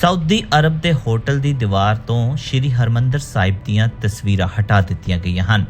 Saudi Arab ਦੇ hotel ਦੀ ਦੀਵਾਰ ਤੋਂ ਸ਼੍ਰੀ ਹਰਮੰਦਰ ਸਾਹਿਬ ਦੀਆਂ ਤਸਵੀਰਾਂ ਹਟਾ ਦਿੱਤੀਆਂ ਗਈਆਂ ਹਨ।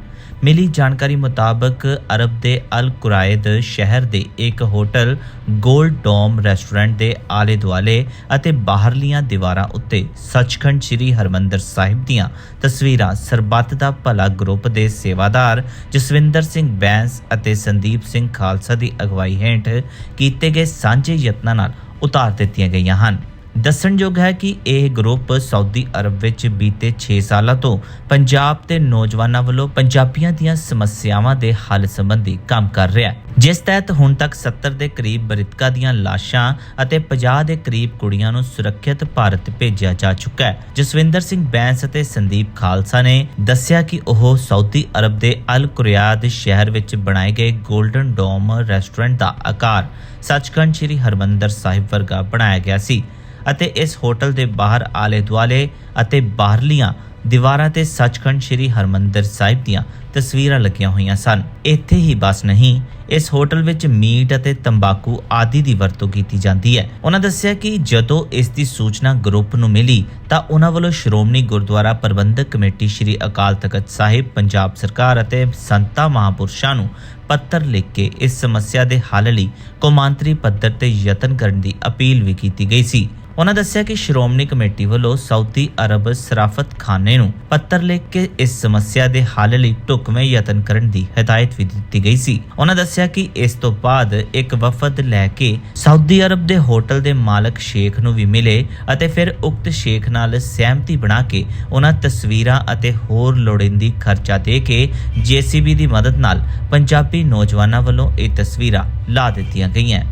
ਮਿਲੀ ਜਾਣਕਾਰੀ ਮੁਤਾਬਕ ਅਰਬ ਦੇ ਅਲ ਕੁਰਾਇਦ ਸ਼ਹਿਰ ਦੇ ਇੱਕ ਹੋਟਲ 골ਡ ਡੋਮ ਰੈਸਟੋਰੈਂਟ ਦੇ ਆਲੇ ਦੁਆਲੇ ਅਤੇ ਬਾਹਰਲੀਆਂ ਦੀਵਾਰਾਂ ਉੱਤੇ ਸੱਚਖੰਡ ਸ਼੍ਰੀ ਹਰਮੰਦਰ ਸਾਹਿਬ ਦੀਆਂ ਤਸਵੀਰਾਂ ਸਰਬੱਤ ਦਾ ਭਲਾ ਗਰੁੱਪ ਦੇ ਸੇਵਾਦਾਰ ਜਸਵਿੰਦਰ ਸਿੰਘ ਬੈਂਸ ਅਤੇ ਸੰਦੀਪ ਸਿੰਘ ਖਾਲਸਾ ਦੀ ਅਗਵਾਈ ਹੇਠ ਕੀਤੇ ਗਏ ਸਾਂਝੇ ਯਤਨਾਂ ਨਾਲ ਉਤਾਰ ਦਿੱਤੀਆਂ ਗਈਆਂ ਹਨ। ਦੱਸਣਯੋਗ ਹੈ ਕਿ ਇਹ ਗਰੁੱਪ ਸਾਊਦੀ ਅਰਬ ਵਿੱਚ ਬੀਤੇ 6 ਸਾਲਾਂ ਤੋਂ ਪੰਜਾਬ ਦੇ ਨੌਜਵਾਨਾਂ ਵੱਲੋਂ ਪੰਜਾਬੀਆਂ ਦੀਆਂ ਸਮੱਸਿਆਵਾਂ ਦੇ ਹੱਲ ਸੰਬੰਧੀ ਕੰਮ ਕਰ ਰਿਹਾ ਹੈ। ਜਿਸ ਤਹਿਤ ਹੁਣ ਤੱਕ 70 ਦੇ ਕਰੀਬ ਮ੍ਰਿਤਕਾਂ ਦੀਆਂ ਲਾਸ਼ਾਂ ਅਤੇ 50 ਦੇ ਕਰੀਬ ਕੁੜੀਆਂ ਨੂੰ ਸੁਰੱਖਿਅਤ ਭਾਰਤ ਭੇਜਿਆ ਜਾ ਚੁੱਕਾ ਹੈ। ਜਸਵਿੰਦਰ ਸਿੰਘ ਬੈਂਸ ਅਤੇ ਸੰਦੀਪ ਖਾਲਸਾ ਨੇ ਦੱਸਿਆ ਕਿ ਉਹ ਸਾਊਦੀ ਅਰਬ ਦੇ ਅਲ ਕੁਰਿਆਦ ਸ਼ਹਿਰ ਵਿੱਚ ਬਣਾਏ ਗਏ 골ਡਨ ਡੋਮ ਰੈਸਟੋਰੈਂਟ ਦਾ ਆਕਾਰ ਸੱਚਖੰਡ ਸ੍ਰੀ ਹਰਮੰਦਰ ਸਾਹਿਬ ਵਰਗਾ ਬਣਾਇਆ ਗਿਆ ਸੀ। ਅਤੇ ਇਸ ਹੋਟਲ ਦੇ ਬਾਹਰ ਆਲੇ ਦੁਆਲੇ ਅਤੇ ਬਾਹਰਲੀਆਂ ਦੀਵਾਰਾਂ ਤੇ ਸੱਚਖੰਡ ਸ੍ਰੀ ਹਰਮੰਦਰ ਸਾਹਿਬ ਦੀਆਂ ਤਸਵੀਰਾਂ ਲੱਗੀਆਂ ਹੋਈਆਂ ਸਨ। ਇੱਥੇ ਹੀ ਬਸ ਨਹੀਂ, ਇਸ ਹੋਟਲ ਵਿੱਚ ਮੀਟ ਅਤੇ ਤੰਬਾਕੂ ਆਦਿ ਦੀ ਵਰਤੋਂ ਕੀਤੀ ਜਾਂਦੀ ਹੈ। ਉਹਨਾਂ ਦੱਸਿਆ ਕਿ ਜਦੋਂ ਇਸ ਦੀ ਸੂਚਨਾ ਗਰੁੱਪ ਨੂੰ ਮਿਲੀ, ਤਾਂ ਉਹਨਾਂ ਵੱਲੋਂ ਸ਼੍ਰੋਮਣੀ ਗੁਰਦੁਆਰਾ ਪ੍ਰਬੰਧਕ ਕਮੇਟੀ ਸ੍ਰੀ ਅਕਾਲ ਤਖਤ ਸਾਹਿਬ, ਪੰਜਾਬ ਸਰਕਾਰ ਅਤੇ ਸੰਤਾਂ ਮਹਾਂਪੁਰਸ਼ਾਂ ਨੂੰ ਪੱਤਰ ਲਿਖ ਕੇ ਇਸ ਸਮੱਸਿਆ ਦੇ ਹੱਲ ਲਈ ਕੌਮਾਂਤਰੀ ਪੱਧਰ ਤੇ ਯਤਨ ਕਰਨ ਦੀ ਅਪੀਲ ਵੀ ਕੀਤੀ ਗਈ ਸੀ। ਉਹਨਾਂ ਦੱਸਿਆ ਕਿ ਸ਼੍ਰੋਮਣੀ ਕਮੇਟੀ ਵੱਲੋਂ ਸਾਊਦੀ ਅਰਬ ਸਰਾਫਤ ਖਾਨੇ ਨੂੰ ਪੱਤਰ ਲਿਖ ਕੇ ਇਸ ਸਮੱਸਿਆ ਦੇ ਹੱਲ ਲਈ ਢੁਕਵੇਂ ਯਤਨ ਕਰਨ ਦੀ ਹਦਾਇਤ ਵੀ ਦਿੱਤੀ ਗਈ ਸੀ। ਉਹਨਾਂ ਦੱਸਿਆ ਕਿ ਇਸ ਤੋਂ ਬਾਅਦ ਇੱਕ ਵਫਦ ਲੈ ਕੇ ਸਾਊਦੀ ਅਰਬ ਦੇ ਹੋਟਲ ਦੇ ਮਾਲਕ ਸ਼ੇਖ ਨੂੰ ਵੀ ਮਿਲੇ ਅਤੇ ਫਿਰ ਉਕਤ ਸ਼ੇਖ ਨਾਲ ਸਹਿਮਤੀ ਬਣਾ ਕੇ ਉਹਨਾਂ ਤਸਵੀਰਾਂ ਅਤੇ ਹੋਰ ਲੋੜੀਂਦੀ ਖਰਚਾ ਦੇ ਕੇ ਜੀਸੀਬੀ ਦੀ ਮਦਦ ਨਾਲ ਪੰਜਾਬੀ ਨੌਜਵਾਨਾਂ ਵੱਲੋਂ ਇਹ ਤਸਵੀਰਾਂ ਲਾ ਦਿੱਤੀਆਂ ਗਈਆਂ।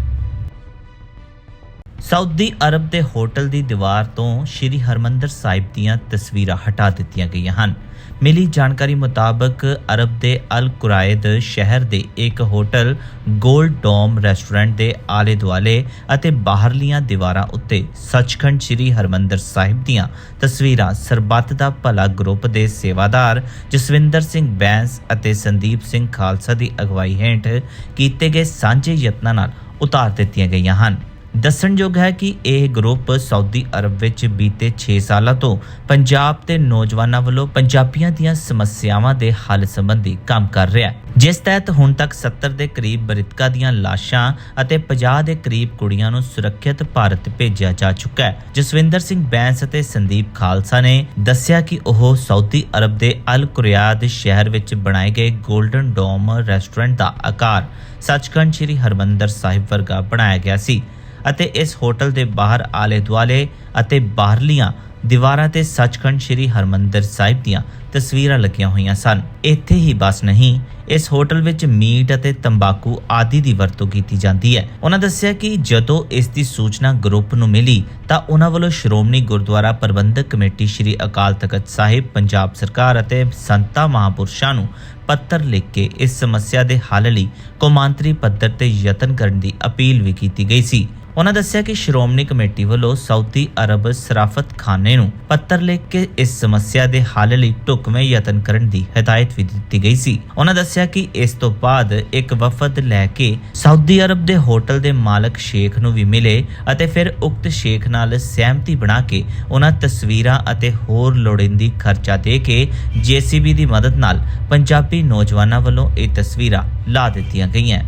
ਸਾਊਦੀ ਅਰਬ ਦੇ ਹੋਟਲ ਦੀ ਦੀਵਾਰ ਤੋਂ ਸ਼੍ਰੀ ਹਰਮੰਦਰ ਸਾਹਿਬ ਦੀਆਂ ਤਸਵੀਰਾਂ ਹਟਾ ਦਿੱਤੀਆਂ ਗਈਆਂ ਹਨ। ਮਿਲੀ ਜਾਣਕਾਰੀ ਮੁਤਾਬਕ ਅਰਬ ਦੇ ਅਲ ਕੁਰਾਇਦ ਸ਼ਹਿਰ ਦੇ ਇੱਕ ਹੋਟਲ 골ਡ ਡੋਮ ਰੈਸਟੋਰੈਂਟ ਦੇ ਆਲੇ ਦੁਆਲੇ ਅਤੇ ਬਾਹਰਲੀਆਂ ਦੀਵਾਰਾਂ ਉੱਤੇ ਸੱਚਖੰਡ ਸ੍ਰੀ ਹਰਮੰਦਰ ਸਾਹਿਬ ਦੀਆਂ ਤਸਵੀਰਾਂ ਸਰਬੱਤ ਦਾ ਭਲਾ ਗਰੁੱਪ ਦੇ ਸੇਵਾਦਾਰ ਜਸਵਿੰਦਰ ਸਿੰਘ ਬੈਂਸ ਅਤੇ ਸੰਦੀਪ ਸਿੰਘ ਖਾਲਸਾ ਦੀ ਅਗਵਾਈ ਹੇਠ ਕੀਤੇ ਗਏ ਸਾਂਝੇ ਯਤਨਾਂ ਨਾਲ ਉਤਾਰ ਦਿੱਤੀਆਂ ਗਈਆਂ ਹਨ। ਦੱਸਣਯੋਗ ਹੈ ਕਿ ਇਹ ਗਰੁੱਪ ਸਾਊਦੀ ਅਰਬ ਵਿੱਚ ਬੀਤੇ 6 ਸਾਲਾਂ ਤੋਂ ਪੰਜਾਬ ਦੇ ਨੌਜਵਾਨਾਂ ਵੱਲੋਂ ਪੰਜਾਬੀਆਂ ਦੀਆਂ ਸਮੱਸਿਆਵਾਂ ਦੇ ਹੱਲ ਸੰਬੰਧੀ ਕੰਮ ਕਰ ਰਿਹਾ ਹੈ। ਜਿਸ ਤਹਿਤ ਹੁਣ ਤੱਕ 70 ਦੇ ਕਰੀਬ ਬ੍ਰਿਤਕਾ ਦੀਆਂ ਲਾਸ਼ਾਂ ਅਤੇ 50 ਦੇ ਕਰੀਬ ਕੁੜੀਆਂ ਨੂੰ ਸੁਰੱਖਿਅਤ ਭਾਰਤ ਭੇਜਿਆ ਜਾ ਚੁੱਕਾ ਹੈ। ਜਸਵਿੰਦਰ ਸਿੰਘ ਬੈਂਸ ਅਤੇ ਸੰਦੀਪ ਖਾਲਸਾ ਨੇ ਦੱਸਿਆ ਕਿ ਉਹ ਸਾਊਦੀ ਅਰਬ ਦੇ ਅਲ ਕੁਰਿਆਦ ਸ਼ਹਿਰ ਵਿੱਚ ਬਣਾਏ ਗਏ 골ਡਨ ਡੋਮ ਰੈਸਟੋਰੈਂਟ ਦਾ ਆਕਾਰ ਸੱਚਖੰਡ ਸ੍ਰੀ ਹਰਮੰਦਰ ਸਾਹਿਬ ਵਰਗਾ ਬਣਾਇਆ ਗਿਆ ਸੀ। ਅਤੇ ਇਸ ਹੋਟਲ ਦੇ ਬਾਹਰ ਆਲੇ ਦੁਆਲੇ ਅਤੇ ਬਾਹਰਲੀਆਂ ਦੀਵਾਰਾਂ ਤੇ ਸੱਚਖੰਡ ਸ੍ਰੀ ਹਰਮੰਦਰ ਸਾਹਿਬ ਦੀਆਂ ਤਸਵੀਰਾਂ ਲੱਗੀਆਂ ਹੋਈਆਂ ਸਨ। ਇੱਥੇ ਹੀ ਬਸ ਨਹੀਂ, ਇਸ ਹੋਟਲ ਵਿੱਚ ਮੀਟ ਅਤੇ ਤੰਬਾਕੂ ਆਦਿ ਦੀ ਵਰਤੋਂ ਕੀਤੀ ਜਾਂਦੀ ਹੈ। ਉਹਨਾਂ ਦੱਸਿਆ ਕਿ ਜਦੋਂ ਇਸ ਦੀ ਸੂਚਨਾ ਗਰੁੱਪ ਨੂੰ ਮਿਲੀ, ਤਾਂ ਉਹਨਾਂ ਵੱਲੋਂ ਸ਼੍ਰੋਮਣੀ ਗੁਰਦੁਆਰਾ ਪ੍ਰਬੰਧਕ ਕਮੇਟੀ ਸ੍ਰੀ ਅਕਾਲ ਤਖਤ ਸਾਹਿਬ, ਪੰਜਾਬ ਸਰਕਾਰ ਅਤੇ ਸੰਤਾਂ ਮਹਾਂਪੁਰਸ਼ਾਂ ਨੂੰ ਪੱਤਰ ਲਿਖ ਕੇ ਇਸ ਸਮੱਸਿਆ ਦੇ ਹੱਲ ਲਈ ਕੌਮਾਂਤਰੀ ਪੱਧਰ ਤੇ ਯਤਨ ਕਰਨ ਦੀ ਅਪੀਲ ਵੀ ਕੀਤੀ ਗਈ ਸੀ। ਉਹਨਾਂ ਦੱਸਿਆ ਕਿ ਸ਼੍ਰੋਮਣੀ ਕਮੇਟੀ ਵੱਲੋਂ ਸਾਊਦੀ ਅਰਬ ਸਰਾਫਤ ਖਾਨੇ ਨੂੰ ਪੱਤਰ ਲਿਖ ਕੇ ਇਸ ਸਮੱਸਿਆ ਦੇ ਹੱਲ ਲਈ ਢੁਕਵੇਂ ਯਤਨ ਕਰਨ ਦੀ ਹਦਾਇਤ ਵੀ ਦਿੱਤੀ ਗਈ ਸੀ। ਉਹਨਾਂ ਦੱਸਿਆ ਕਿ ਇਸ ਤੋਂ ਬਾਅਦ ਇੱਕ ਵਫਦ ਲੈ ਕੇ ਸਾਊਦੀ ਅਰਬ ਦੇ ਹੋਟਲ ਦੇ ਮਾਲਕ ਸ਼ੇਖ ਨੂੰ ਵੀ ਮਿਲੇ ਅਤੇ ਫਿਰ ਉਕਤ ਸ਼ੇਖ ਨਾਲ ਸਹਿਮਤੀ ਬਣਾ ਕੇ ਉਹਨਾਂ ਤਸਵੀਰਾਂ ਅਤੇ ਹੋਰ ਲੋੜੀਂਦੀ ਖਰਚਾ ਦੇ ਕੇ ਜੀਸੀਬੀ ਦੀ ਮਦਦ ਨਾਲ ਪੰਜਾਬੀ ਨੌਜਵਾਨਾਂ ਵੱਲੋਂ ਇਹ ਤਸਵੀਰਾਂ ਲਾ ਦਿੱਤੀਆਂ ਗਈਆਂ।